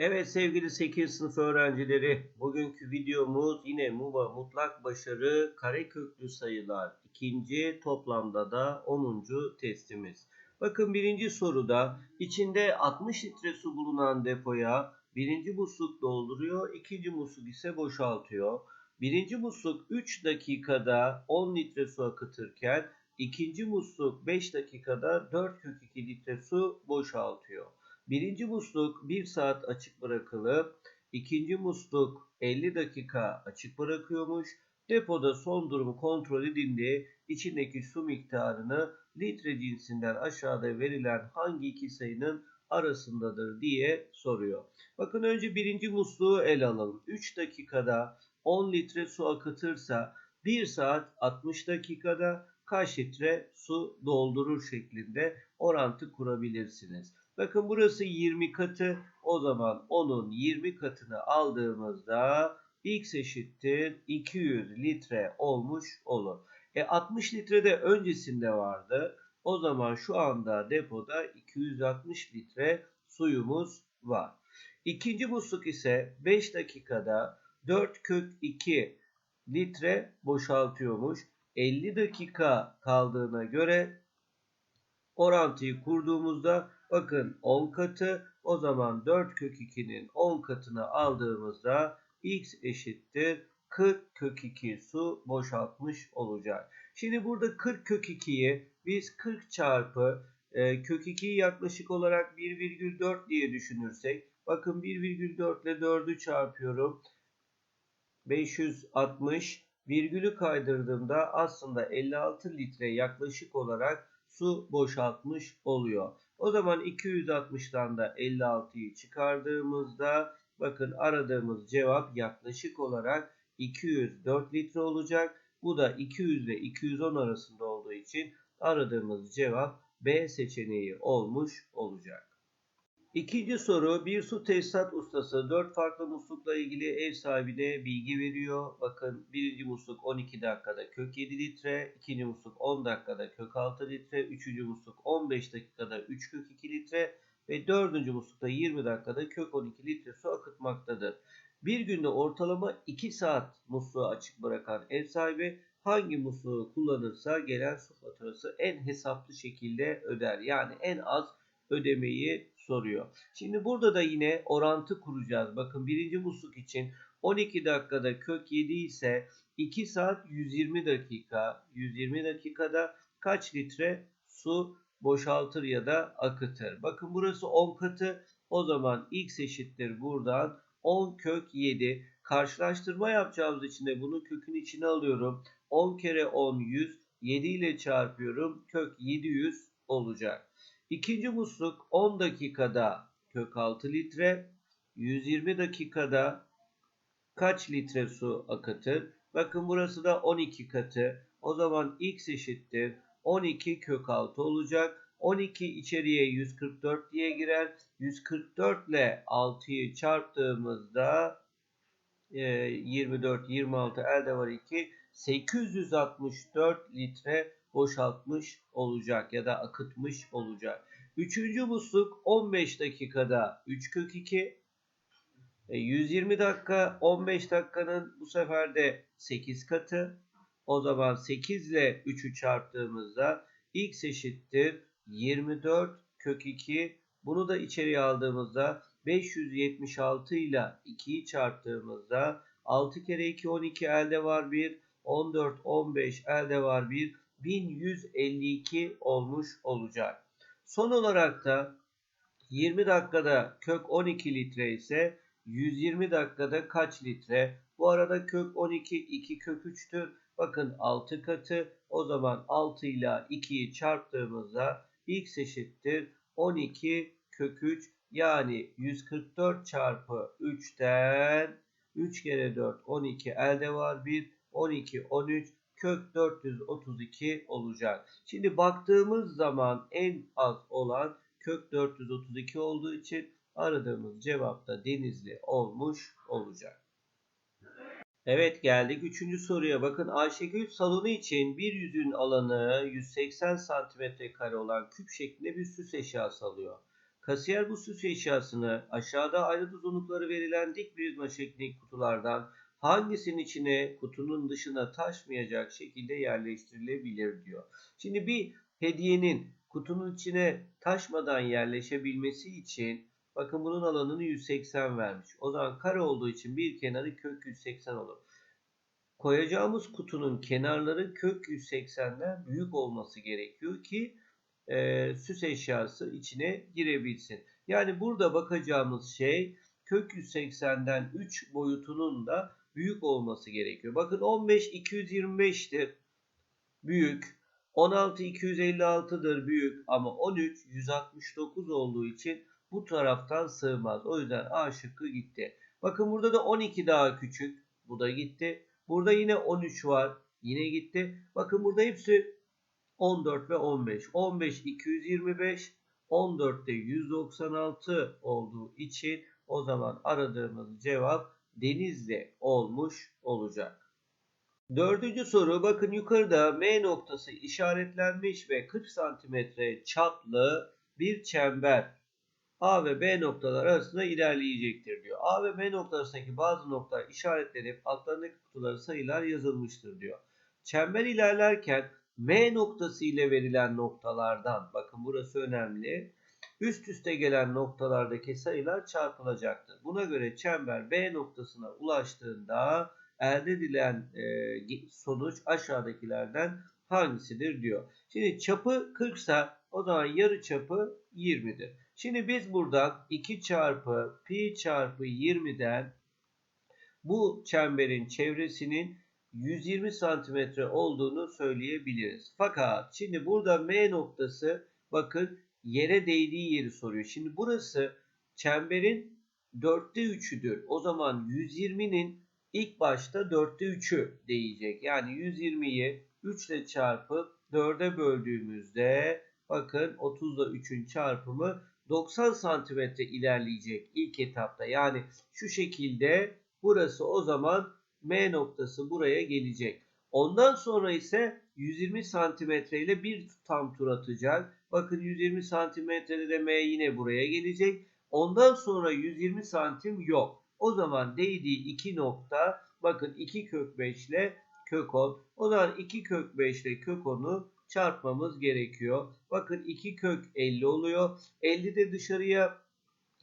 Evet sevgili 8 sınıf öğrencileri, bugünkü videomuz yine MUBA mutlak başarı kareköklü sayılar ikinci toplamda da 10. testimiz. Bakın birinci soruda içinde 60 litre su bulunan depoya birinci musluk dolduruyor, ikinci musluk ise boşaltıyor. Birinci musluk 3 dakikada 10 litre su akıtırken ikinci musluk 5 dakikada 4 kök 2 litre su boşaltıyor. Birinci musluk 1 saat açık bırakılıp ikinci musluk 50 dakika açık bırakıyormuş. Depoda son durumu kontrol edildiğinde içindeki su miktarını litre cinsinden aşağıda verilen hangi iki sayının arasındadır diye soruyor. Bakın önce birinci musluğu ele alalım. 3 dakikada 10 litre su akıtırsa 1 saat 60 dakikada kaç litre su doldurur şeklinde orantı kurabilirsiniz. Bakın burası 20 katı. O zaman onun 20 katını aldığımızda x eşittir 200 litre olmuş olur. E 60 litre de öncesinde vardı. O zaman şu anda depoda 260 litre suyumuz var. İkinci musluk ise 5 dakikada 4 kök 2 litre boşaltıyormuş. 50 dakika kaldığına göre orantıyı kurduğumuzda bakın 10 katı o zaman 4 kök 2'nin 10 katını aldığımızda x eşittir 40 kök 2 su boşaltmış olacak. Şimdi burada 40 kök 2'yi biz 40 çarpı e, kök 2'yi yaklaşık olarak 1,4 diye düşünürsek bakın 1,4 ile 4'ü çarpıyorum. 560 virgülü kaydırdığımda aslında 56 litre yaklaşık olarak su boşaltmış oluyor. O zaman 260'dan da 56'yı çıkardığımızda bakın aradığımız cevap yaklaşık olarak 204 litre olacak. Bu da 200 ile 210 arasında olduğu için aradığımız cevap B seçeneği olmuş olacak. İkinci soru bir su tesisat ustası 4 farklı muslukla ilgili ev sahibine bilgi veriyor. Bakın birinci musluk 12 dakikada kök 7 litre, ikinci musluk 10 dakikada kök 6 litre, üçüncü musluk 15 dakikada 3 kök 2 litre ve dördüncü muslukta 20 dakikada kök 12 litre su akıtmaktadır. Bir günde ortalama 2 saat musluğu açık bırakan ev sahibi hangi musluğu kullanırsa gelen su faturası en hesaplı şekilde öder. Yani en az ödemeyi soruyor. Şimdi burada da yine orantı kuracağız. Bakın birinci musluk için 12 dakikada kök 7 ise 2 saat 120 dakika. 120 dakikada kaç litre su boşaltır ya da akıtır? Bakın burası 10 katı. O zaman x eşittir buradan 10 kök 7. Karşılaştırma yapacağımız için de bunu kökün içine alıyorum. 10 kere 10 100. 7 ile çarpıyorum. Kök 700 olacak. İkinci musluk 10 dakikada kök 6 litre, 120 dakikada kaç litre su akıtır? Bakın burası da 12 katı. O zaman x eşittir 12 kök 6 olacak. 12 içeriye 144 diye girer. 144 ile 6'yı çarptığımızda 24, 26 elde var 2. 864 litre boşaltmış olacak ya da akıtmış olacak. Üçüncü musluk 15 dakikada 3 kök 2. 120 dakika 15 dakikanın bu sefer de 8 katı. O zaman 8 ile 3'ü çarptığımızda x eşittir 24 kök 2. Bunu da içeriye aldığımızda 576 ile 2'yi çarptığımızda 6 kere 2 12 elde var 1. 14 15 elde var 1. 1152 olmuş olacak. Son olarak da 20 dakikada kök 12 litre ise 120 dakikada kaç litre? Bu arada kök 12 2 kök 3'tür. Bakın 6 katı. O zaman 6 ile 2'yi çarptığımızda x eşittir 12 kök 3 yani 144 çarpı 3'ten 3 kere 4 12 elde var 1 12 13 kök 432 olacak. Şimdi baktığımız zaman en az olan kök 432 olduğu için aradığımız cevap da denizli olmuş olacak. Evet geldik 3. soruya. Bakın Ayşegül salonu için bir yüzün alanı 180 cm kare olan küp şeklinde bir süs eşyası alıyor. Kasiyer bu süs eşyasını aşağıda ayrıt uzunlukları verilen dik prizma şeklindeki kutulardan hangisinin içine kutunun dışına taşmayacak şekilde yerleştirilebilir diyor. Şimdi bir hediyenin kutunun içine taşmadan yerleşebilmesi için bakın bunun alanını 180 vermiş. O zaman kare olduğu için bir kenarı kök 180 olur. Koyacağımız kutunun kenarları kök 180'den büyük olması gerekiyor ki e, süs eşyası içine girebilsin. Yani burada bakacağımız şey kök 180'den 3 boyutunun da büyük olması gerekiyor. Bakın 15 225'tir. Büyük. 16 256'dır büyük ama 13 169 olduğu için bu taraftan sığmaz. O yüzden A şıkkı gitti. Bakın burada da 12 daha küçük. Bu da gitti. Burada yine 13 var. Yine gitti. Bakın burada hepsi 14 ve 15. 15 225, 14 de 196 olduğu için o zaman aradığımız cevap Denizli olmuş olacak. Dördüncü soru bakın yukarıda M noktası işaretlenmiş ve 40 santimetre çaplı bir çember A ve B noktalar arasında ilerleyecektir diyor. A ve B noktalarındaki bazı noktalar işaretlenip altlarındaki kutuları sayılar yazılmıştır diyor. Çember ilerlerken M noktası ile verilen noktalardan bakın burası önemli. Üst üste gelen noktalardaki sayılar çarpılacaktır. Buna göre çember B noktasına ulaştığında elde edilen e, sonuç aşağıdakilerden hangisidir diyor. Şimdi çapı 40 ise o zaman yarı çapı 20'dir. Şimdi biz buradan 2 çarpı pi çarpı 20'den bu çemberin çevresinin 120 santimetre olduğunu söyleyebiliriz. Fakat şimdi burada M noktası bakın yere değdiği yeri soruyor. Şimdi burası çemberin dörtte üçüdür. O zaman 120'nin ilk başta dörtte üçü değecek. Yani 120'yi 3 ile çarpıp 4'e böldüğümüzde bakın 30 ile 3'ün çarpımı 90 santimetre ilerleyecek ilk etapta. Yani şu şekilde burası o zaman M noktası buraya gelecek. Ondan sonra ise 120 santimetre ile bir tam tur atacak. Bakın 120 santimetrede de M yine buraya gelecek. Ondan sonra 120 santim yok. O zaman değdiği iki nokta bakın 2 kök 5 ile kök 10. O zaman 2 kök 5 ile kök 10'u çarpmamız gerekiyor. Bakın 2 kök 50 oluyor. 50 de dışarıya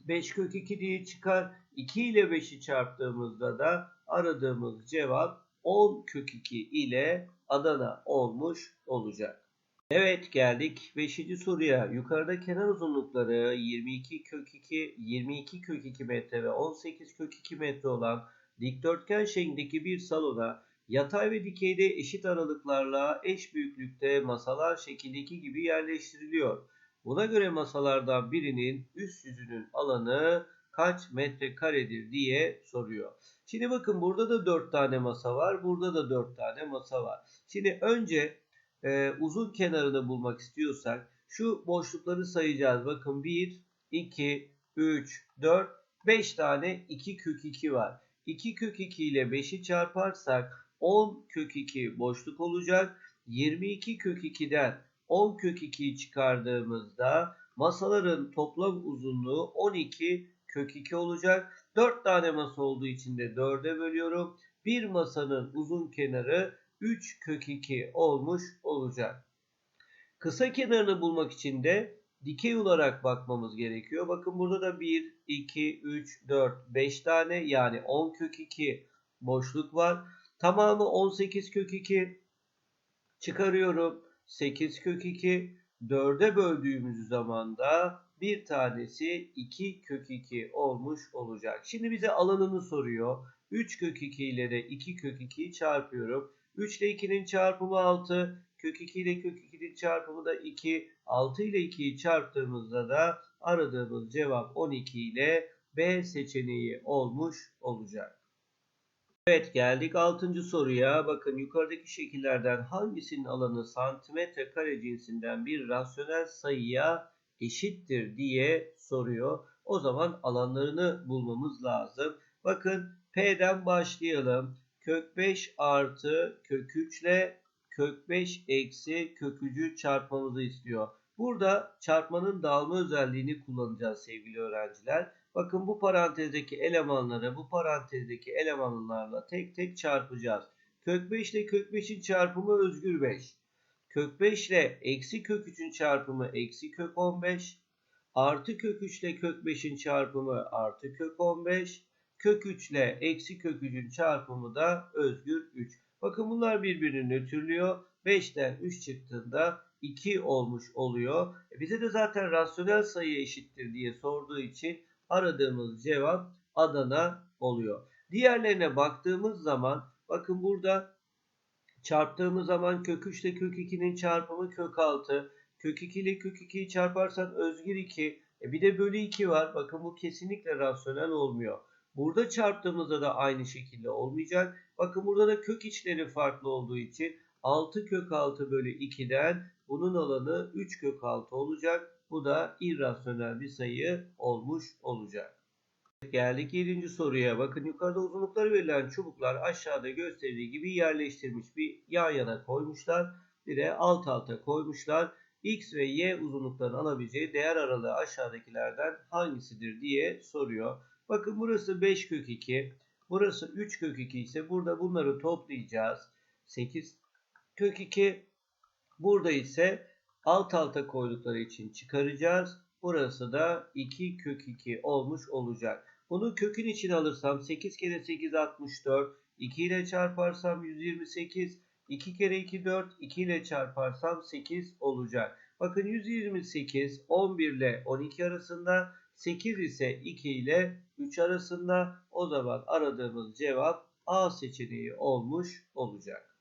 5 kök 2 diye çıkar. 2 ile 5'i çarptığımızda da aradığımız cevap 10 kök 2 ile Adana olmuş olacak. Evet geldik 5. soruya. Yukarıda kenar uzunlukları 22 kök 2, 22 kök 2 metre ve 18 kök 2 metre olan dikdörtgen şeklindeki bir salona yatay ve dikeyde eşit aralıklarla eş büyüklükte masalar şekildeki gibi yerleştiriliyor. Buna göre masalardan birinin üst yüzünün alanı kaç metrekaredir diye soruyor. Şimdi bakın burada da 4 tane masa var. Burada da 4 tane masa var. Şimdi önce e, uzun kenarını bulmak istiyorsak şu boşlukları sayacağız. Bakın 1, 2, 3, 4, 5 tane 2 kök 2 var. 2 kök 2 ile 5'i çarparsak 10 kök 2 boşluk olacak. 22 kök 2'den 10 kök 2'yi çıkardığımızda masaların toplam uzunluğu 12 kök 2 olacak. 4 tane masa olduğu için de 4'e bölüyorum. Bir masanın uzun kenarı 3 kök 2 olmuş olacak. Kısa kenarını bulmak için de dikey olarak bakmamız gerekiyor. Bakın burada da 1, 2, 3, 4, 5 tane yani 10 kök 2 boşluk var. Tamamı 18 kök 2 çıkarıyorum. 8 kök 2 4'e böldüğümüz zaman da bir tanesi 2 kök 2 olmuş olacak. Şimdi bize alanını soruyor. 3 kök 2 ile de 2 kök 2'yi çarpıyorum. 3 ile 2'nin çarpımı 6. Kök 2 ile kök 2'nin çarpımı da 2. 6 ile 2'yi çarptığımızda da aradığımız cevap 12 ile B seçeneği olmuş olacak. Evet geldik 6. soruya. Bakın yukarıdaki şekillerden hangisinin alanı santimetre kare cinsinden bir rasyonel sayıya eşittir diye soruyor. O zaman alanlarını bulmamız lazım. Bakın P'den başlayalım. Kök 5 artı kök 3 ile kök 5 eksi kök 3'ü çarpmamızı istiyor. Burada çarpmanın dağılma özelliğini kullanacağız sevgili öğrenciler. Bakın bu parantezdeki elemanları bu parantezdeki elemanlarla tek tek çarpacağız. Kök 5 ile kök 5'in çarpımı özgür 5. Kök 5 ile eksi kök 3'ün çarpımı eksi kök 15. Artı kök 3 ile kök 5'in çarpımı artı kök 15. Kök 3 ile eksi kök 3'ün çarpımı da özgür 3. Bakın bunlar birbirini nötrlüyor. 5'ten 3 çıktığında 2 olmuş oluyor. E bize de zaten rasyonel sayı eşittir diye sorduğu için aradığımız cevap Adana oluyor. Diğerlerine baktığımız zaman bakın burada çarptığımız zaman kök 3 ile kök 2'nin çarpımı kök 6. Kök 2 ile kök 2'yi çarparsan özgür 2. E bir de bölü 2 var. Bakın bu kesinlikle rasyonel olmuyor. Burada çarptığımızda da aynı şekilde olmayacak. Bakın burada da kök içleri farklı olduğu için 6 kök 6 bölü 2'den bunun alanı 3 kök 6 olacak. Bu da irrasyonel bir sayı olmuş olacak. Geldik 7. soruya. Bakın yukarıda uzunlukları verilen çubuklar aşağıda gösterildiği gibi yerleştirmiş. Bir yan yana koymuşlar. Bir de alt alta koymuşlar. X ve Y uzunluklarını alabileceği değer aralığı aşağıdakilerden hangisidir diye soruyor. Bakın burası 5 kök 2. Burası 3 kök 2 ise burada bunları toplayacağız. 8 kök 2. Burada ise alt alta koydukları için çıkaracağız. Burası da 2 kök 2 olmuş olacak. Bunu kökün içine alırsam 8 kere 8 64. 2 ile çarparsam 128. 2 kere 2 4. 2 ile çarparsam 8 olacak. Bakın 128 11 ile 12 arasında. 8 ise 2 ile 3 arasında. O zaman aradığımız cevap A seçeneği olmuş olacak.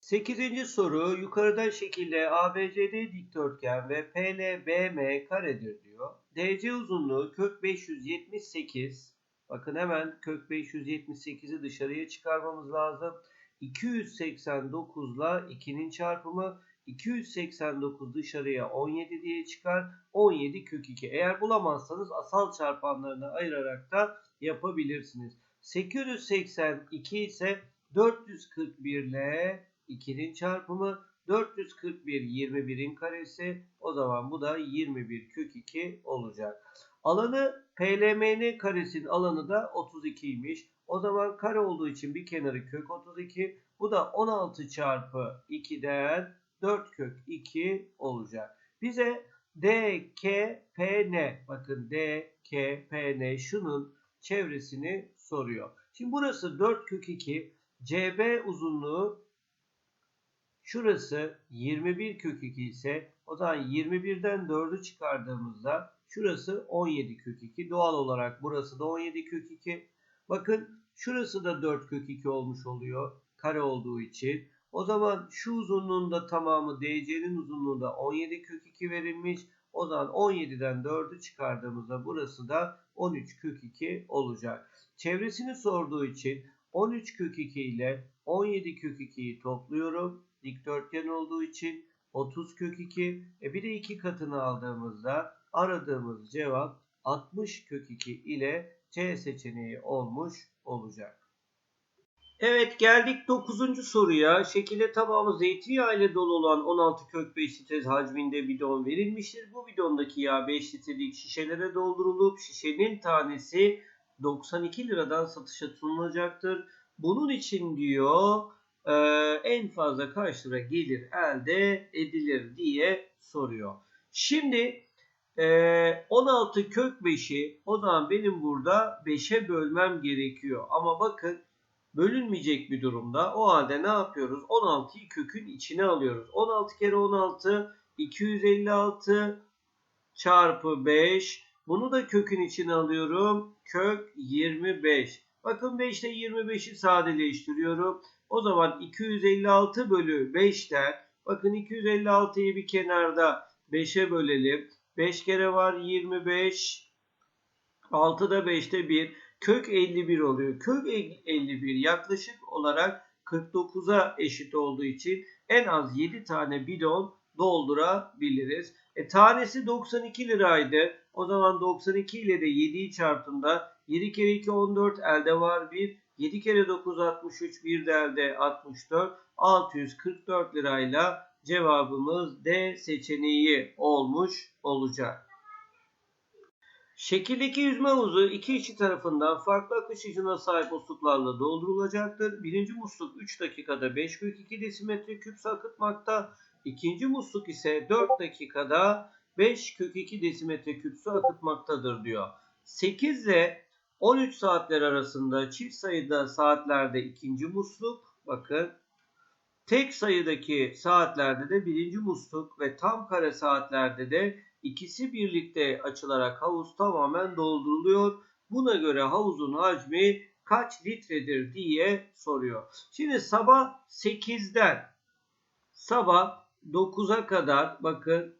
8. soru yukarıda şekilde ABCD dikdörtgen ve PLBM karedir diyor. DC uzunluğu kök 578. Bakın hemen kök 578'i dışarıya çıkarmamız lazım. 289 ile 2'nin çarpımı 289 dışarıya 17 diye çıkar. 17 kök 2. Eğer bulamazsanız asal çarpanlarını ayırarak da yapabilirsiniz. 882 ise 441 ile 2'nin çarpımı 441 21'in karesi o zaman bu da 21 kök 2 olacak. Alanı PLMN karesinin alanı da 32'ymiş. O zaman kare olduğu için bir kenarı kök 32. Bu da 16 çarpı 2'den 4 kök 2 olacak. Bize DKPN bakın DKPN şunun çevresini soruyor. Şimdi burası 4 kök 2. CB uzunluğu Şurası 21 kök 2 ise o zaman 21'den 4'ü çıkardığımızda şurası 17 kök 2. Doğal olarak burası da 17 kök 2. Bakın şurası da 4 kök 2 olmuş oluyor. Kare olduğu için. O zaman şu uzunluğun da tamamı DC'nin uzunluğunda 17 kök 2 verilmiş. O zaman 17'den 4'ü çıkardığımızda burası da 13 kök 2 olacak. Çevresini sorduğu için 13 kök 2 ile 17 kök 2'yi topluyorum dikdörtgen olduğu için 30 kök 2. E bir de 2 katını aldığımızda aradığımız cevap 60 kök 2 ile C seçeneği olmuş olacak. Evet geldik 9. soruya. Şekilde tamamı zeytinyağı ile dolu olan 16 kök 5 litre hacminde bidon verilmiştir. Bu bidondaki yağ 5 litrelik şişelere doldurulup şişenin tanesi 92 liradan satışa sunulacaktır. Bunun için diyor e, en fazla kaç lira gelir elde edilir diye soruyor. Şimdi e, 16 kök 5'i o zaman benim burada 5'e bölmem gerekiyor. Ama bakın bölünmeyecek bir durumda. O halde ne yapıyoruz? 16'yı kökün içine alıyoruz. 16 kere 16 256 çarpı 5. Bunu da kökün içine alıyorum. Kök 25. Bakın 5 ile 25'i sadeleştiriyorum. O zaman 256 bölü 5'ten bakın 256'yı bir kenarda 5'e bölelim. 5 kere var 25. 6 da 5'te 1. Kök 51 oluyor. Kök 51 yaklaşık olarak 49'a eşit olduğu için en az 7 tane bidon doldurabiliriz. E, tanesi 92 liraydı. O zaman 92 ile de 7'yi çarptığımda 7 kere 2 14 elde var 1. 7 kere 9 63 bir de elde 64 644 lirayla cevabımız D seçeneği olmuş olacak. Şekildeki yüzme havuzu iki işi tarafından farklı akış hızına sahip musluklarla doldurulacaktır. Birinci musluk 3 dakikada 5 kök 2 desimetre küp su akıtmakta. İkinci musluk ise 4 dakikada 5 kök 2 desimetre küp su akıtmaktadır diyor. 8 ile 13 saatler arasında çift sayıda saatlerde ikinci musluk bakın tek sayıdaki saatlerde de birinci musluk ve tam kare saatlerde de ikisi birlikte açılarak havuz tamamen dolduruluyor. Buna göre havuzun hacmi kaç litredir diye soruyor. Şimdi sabah 8'den sabah 9'a kadar bakın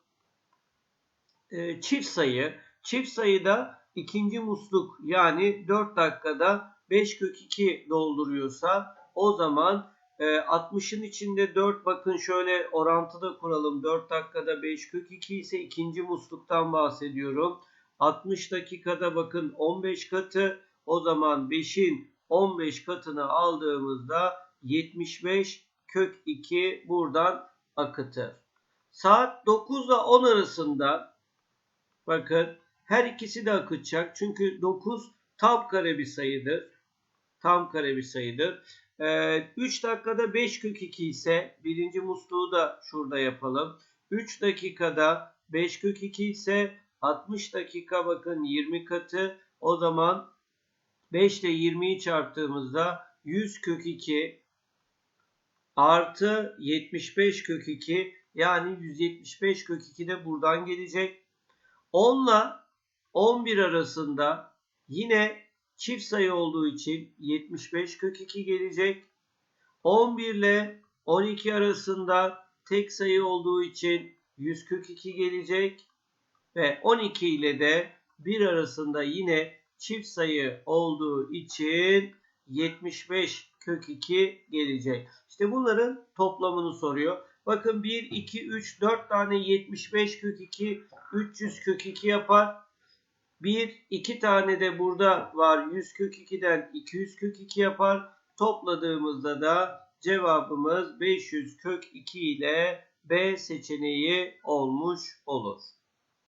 e, çift sayı. Çift sayıda ikinci musluk yani 4 dakikada 5 kök 2 dolduruyorsa o zaman e, 60'ın içinde 4 bakın şöyle orantıda kuralım. 4 dakikada 5 kök 2 ise ikinci musluktan bahsediyorum. 60 dakikada bakın 15 katı o zaman 5'in 15 katını aldığımızda 75 kök 2 buradan akıtır. Saat 9 ile 10 arasında bakın her ikisi de akıtacak. Çünkü 9 tam kare bir sayıdır. Tam kare bir sayıdır. Ee, 3 dakikada 5 kök 2 ise birinci musluğu da şurada yapalım. 3 dakikada 5 kök 2 ise 60 dakika bakın 20 katı. O zaman 5 ile 20'yi çarptığımızda 100 kök 2 artı 75 kök 2 yani 175 kök 2 de buradan gelecek. 10 ile 11 arasında yine çift sayı olduğu için 75 kök 2 gelecek. 11 ile 12 arasında tek sayı olduğu için 100 kök 2 gelecek. Ve 12 ile de 1 arasında yine çift sayı olduğu için 75 kök 2 gelecek. İşte bunların toplamını soruyor. Bakın 1, 2, 3, 4 tane 75 kök 2, 300 kök 2 yapar. 1, 2 tane de burada var. 100 kök 2'den 200 kök 2 yapar. Topladığımızda da cevabımız 500 kök 2 ile B seçeneği olmuş olur.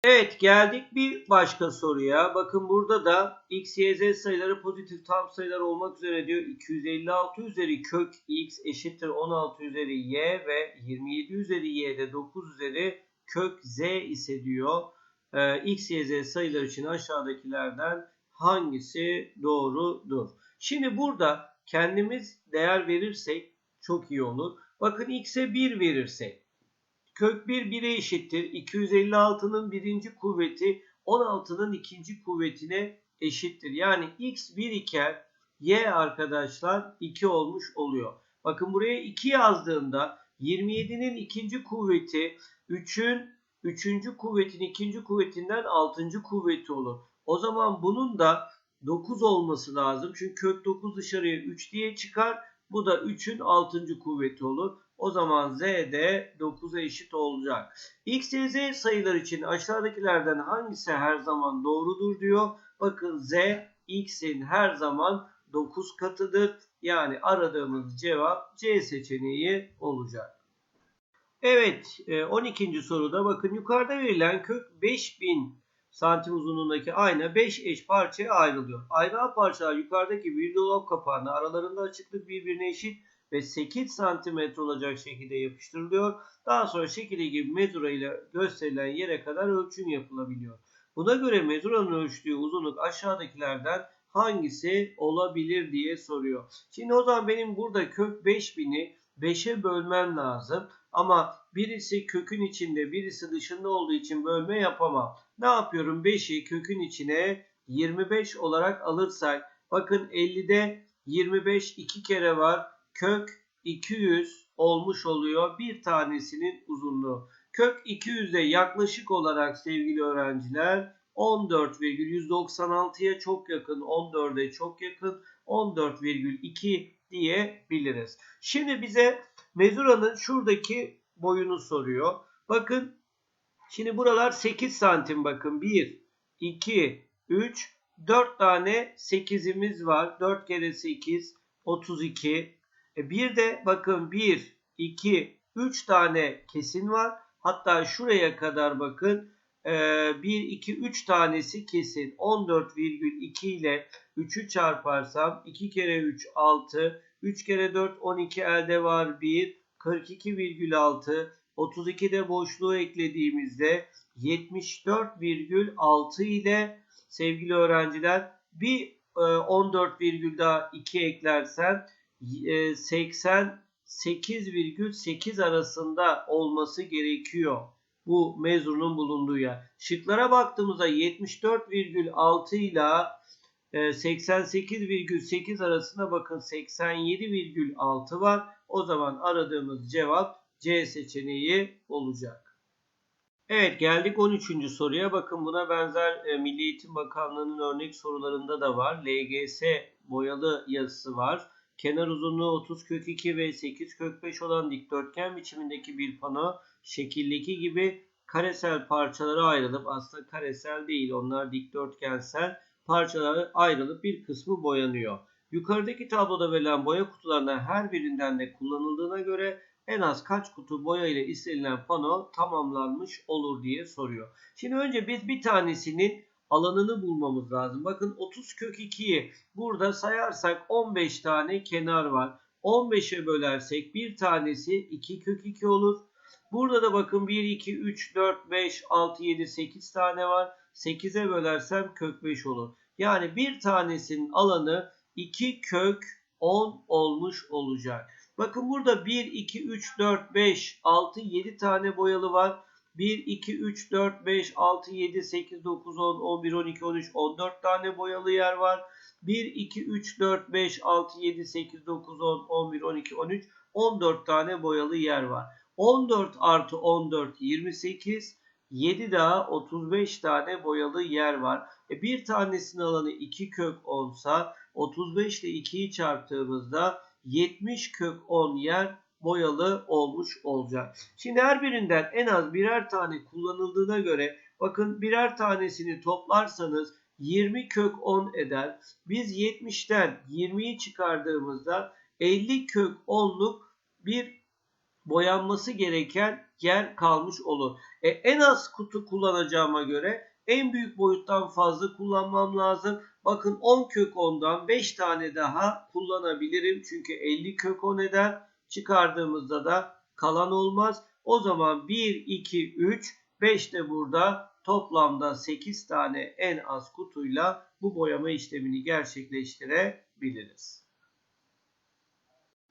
Evet geldik bir başka soruya. Bakın burada da x, y, z sayıları pozitif tam sayılar olmak üzere diyor. 256 üzeri kök x eşittir 16 üzeri y ve 27 üzeri y de 9 üzeri kök z ise diyor. Ee, x, y, z sayılar için aşağıdakilerden hangisi doğrudur? Şimdi burada kendimiz değer verirsek çok iyi olur. Bakın x'e 1 verirsek kök 1 1'e eşittir. 256'nın birinci kuvveti 16'nın ikinci kuvvetine eşittir. Yani x 1 iken y arkadaşlar 2 olmuş oluyor. Bakın buraya 2 yazdığımda 27'nin ikinci kuvveti 3'ün 3. kuvvetin ikinci kuvvetinden 6. kuvveti olur. O zaman bunun da 9 olması lazım. Çünkü kök 9 dışarıya 3 diye çıkar. Bu da 3'ün 6. kuvveti olur. O zaman z de 9'a eşit olacak. X ve z sayılar için aşağıdakilerden hangisi her zaman doğrudur diyor. Bakın z x'in her zaman 9 katıdır. Yani aradığımız cevap C seçeneği olacak. Evet 12. soruda bakın yukarıda verilen kök 5000 santim uzunluğundaki ayna 5 eş parçaya ayrılıyor. Ayna parçalar yukarıdaki bir dolap kapağında aralarında açıklık birbirine eşit ve 8 santimetre olacak şekilde yapıştırılıyor. Daha sonra şekilde gibi mezura ile gösterilen yere kadar ölçüm yapılabiliyor. Buna göre mezuranın ölçtüğü uzunluk aşağıdakilerden hangisi olabilir diye soruyor. Şimdi o zaman benim burada kök 5000'i 5'e bölmem lazım. Ama birisi kökün içinde birisi dışında olduğu için bölme yapamam. Ne yapıyorum? 5'i kökün içine 25 olarak alırsak bakın 50'de 25 iki kere var. Kök 200 olmuş oluyor. Bir tanesinin uzunluğu. Kök 200'e yaklaşık olarak sevgili öğrenciler 14,196'ya çok yakın, 14'e çok yakın, 14,2 diyebiliriz. Şimdi bize mezuranın şuradaki boyunu soruyor. Bakın şimdi buralar 8 santim bakın. 1, 2, 3, 4 tane 8'imiz var. 4 kere 8, 32. E bir de bakın 1, 2, 3 tane kesin var. Hatta şuraya kadar bakın 1, 2, 3 tanesi kesin. 14,2 ile 3'ü çarparsam 2 kere 3 6, 3 kere 4 12 elde var 1, 42,6, 32 de boşluğu eklediğimizde 74,6 ile sevgili öğrenciler bir 14 virgül daha 2 eklersen 88,8 arasında olması gerekiyor. Bu mezunun bulunduğu yer. Şıklara baktığımızda 74,6 ile 88,8 arasında bakın 87,6 var. O zaman aradığımız cevap C seçeneği olacak. Evet geldik 13. soruya. Bakın buna benzer e, Milli Eğitim Bakanlığı'nın örnek sorularında da var. LGS boyalı yazısı var. Kenar uzunluğu 30 kök 2 ve 8 kök 5 olan dikdörtgen biçimindeki bir pano şekildeki gibi karesel parçalara ayrılıp aslında karesel değil onlar dikdörtgensel parçalara ayrılıp bir kısmı boyanıyor. Yukarıdaki tabloda verilen boya kutularından her birinden de kullanıldığına göre en az kaç kutu boya ile istenilen pano tamamlanmış olur diye soruyor. Şimdi önce biz bir tanesinin alanını bulmamız lazım. Bakın 30 kök 2'yi burada sayarsak 15 tane kenar var. 15'e bölersek bir tanesi 2 kök 2 olur. Burada da bakın 1, 2, 3, 4, 5, 6, 7, 8 tane var. 8'e bölersem kök 5 olur. Yani bir tanesinin alanı 2 kök 10 olmuş olacak. Bakın burada 1, 2, 3, 4, 5, 6, 7 tane boyalı var. 1, 2, 3, 4, 5, 6, 7, 8, 9, 10, 11, 12, 13, 14 tane boyalı yer var. 1, 2, 3, 4, 5, 6, 7, 8, 9, 10, 11, 12, 13, 14 tane boyalı yer var. 14 artı 14, 28. 7 daha 35 tane boyalı yer var. E bir tanesinin alanı 2 kök 10 sa 35 ile 2'yi çarptığımızda 70 kök 10 yer boyalı olmuş olacak. Şimdi her birinden en az birer tane kullanıldığına göre bakın birer tanesini toplarsanız 20 kök 10 eder. Biz 70'ten 20'yi çıkardığımızda 50 kök 10'luk bir boyanması gereken yer kalmış olur. E, en az kutu kullanacağıma göre en büyük boyuttan fazla kullanmam lazım. Bakın 10 kök 10'dan 5 tane daha kullanabilirim. Çünkü 50 kök 10 eder. Çıkardığımızda da kalan olmaz. O zaman 1, 2, 3, 5 de burada toplamda 8 tane en az kutuyla bu boyama işlemini gerçekleştirebiliriz.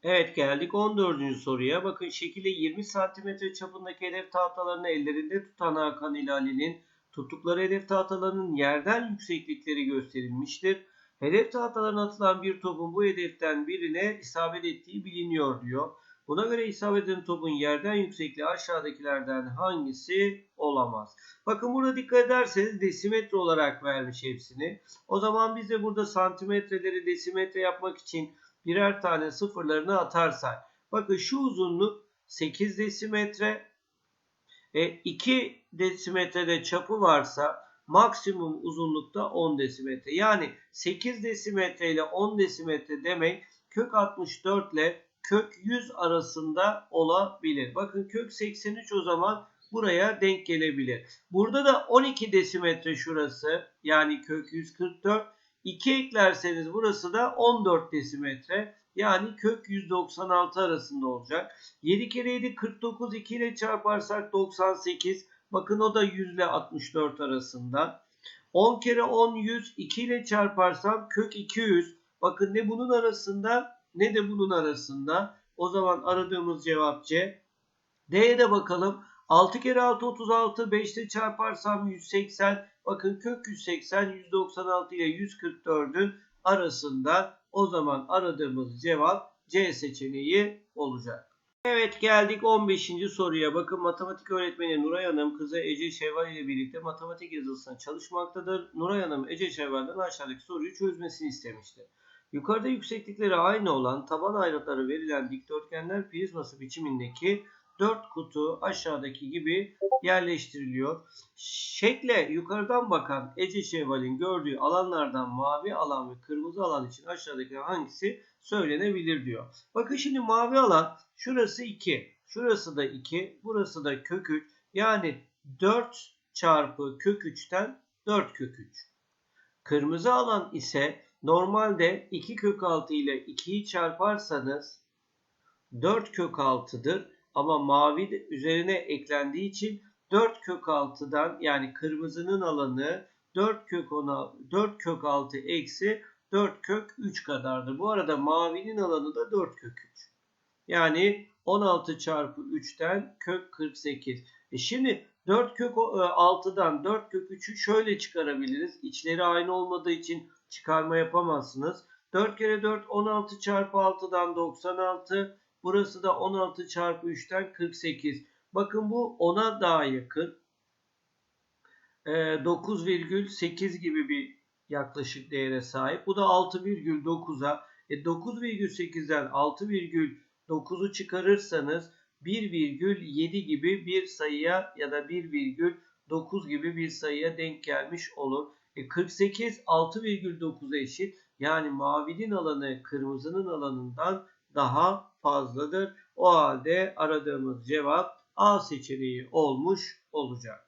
Evet geldik 14. soruya. Bakın şekilde 20 cm çapındaki hedef tahtalarını ellerinde tutan Hakan İlali'nin tuttukları hedef tahtalarının yerden yükseklikleri gösterilmiştir. Hedef tahtalarına atılan bir topun bu hedeften birine isabet ettiği biliniyor diyor. Buna göre isabet eden topun yerden yüksekliği aşağıdakilerden hangisi olamaz? Bakın burada dikkat ederseniz desimetre olarak vermiş hepsini. O zaman biz de burada santimetreleri desimetre yapmak için birer tane sıfırlarını atarsak. Bakın şu uzunluk 8 desimetre. E, 2 desimetrede çapı varsa maksimum uzunlukta 10 desimetre. Yani 8 desimetre ile 10 desimetre demek kök 64 ile kök 100 arasında olabilir. Bakın kök 83 o zaman buraya denk gelebilir. Burada da 12 desimetre şurası yani kök 144. 2 eklerseniz burası da 14 desimetre. Yani kök 196 arasında olacak. 7 kere 7 49 2 ile çarparsak 98. Bakın o da 100 ile 64 arasında. 10 kere 10 100 2 ile çarparsam kök 200. Bakın ne bunun arasında ne de bunun arasında. O zaman aradığımız cevap C. D'ye de bakalım. 6 kere 6 36 5 ile çarparsam 180. Bakın kök 180 196 ile 144'ün arasında. O zaman aradığımız cevap C seçeneği olacak. Evet geldik 15. soruya. Bakın matematik öğretmeni Nuray Hanım kızı Ece Şevval ile birlikte matematik yazılısına çalışmaktadır. Nuray Hanım Ece Şevval'den aşağıdaki soruyu çözmesini istemiştir. Yukarıda yükseklikleri aynı olan taban ayrıtları verilen dikdörtgenler prizması biçimindeki 4 kutu aşağıdaki gibi yerleştiriliyor. Şekle yukarıdan bakan Ece Şevval'in gördüğü alanlardan mavi alan ve kırmızı alan için aşağıdaki hangisi söylenebilir diyor. Bakın şimdi mavi alan şurası 2. Şurası da 2. Burası da kök 3. Yani 4 çarpı kök 3'ten 4 kök 3. Kırmızı alan ise normalde 2 kök 6 ile 2'yi çarparsanız 4 kök 6'dır. Ama mavi de üzerine eklendiği için 4 kök 6'dan yani kırmızının alanı 4 kök 10 4 kök 6 eksi 4 kök 3 kadardır. Bu arada mavinin alanı da 4 kök 3. Yani 16 çarpı 3'ten kök 48. E şimdi 4 kök 6'dan 4 kök 3'ü şöyle çıkarabiliriz. İçleri aynı olmadığı için çıkarma yapamazsınız. 4 kere 4 16 çarpı 6'dan 96. Burası da 16 çarpı 3'ten 48. Bakın bu 10'a daha yakın. E, 9,8 gibi bir yaklaşık değere sahip. Bu da 6,9'a. E 9,8'den 6,9'u çıkarırsanız 1,7 gibi bir sayıya ya da 1,9 gibi bir sayıya denk gelmiş olur. E 48 6,9'a eşit. Yani mavinin alanı kırmızının alanından daha fazladır. O halde aradığımız cevap A seçeneği olmuş olacak.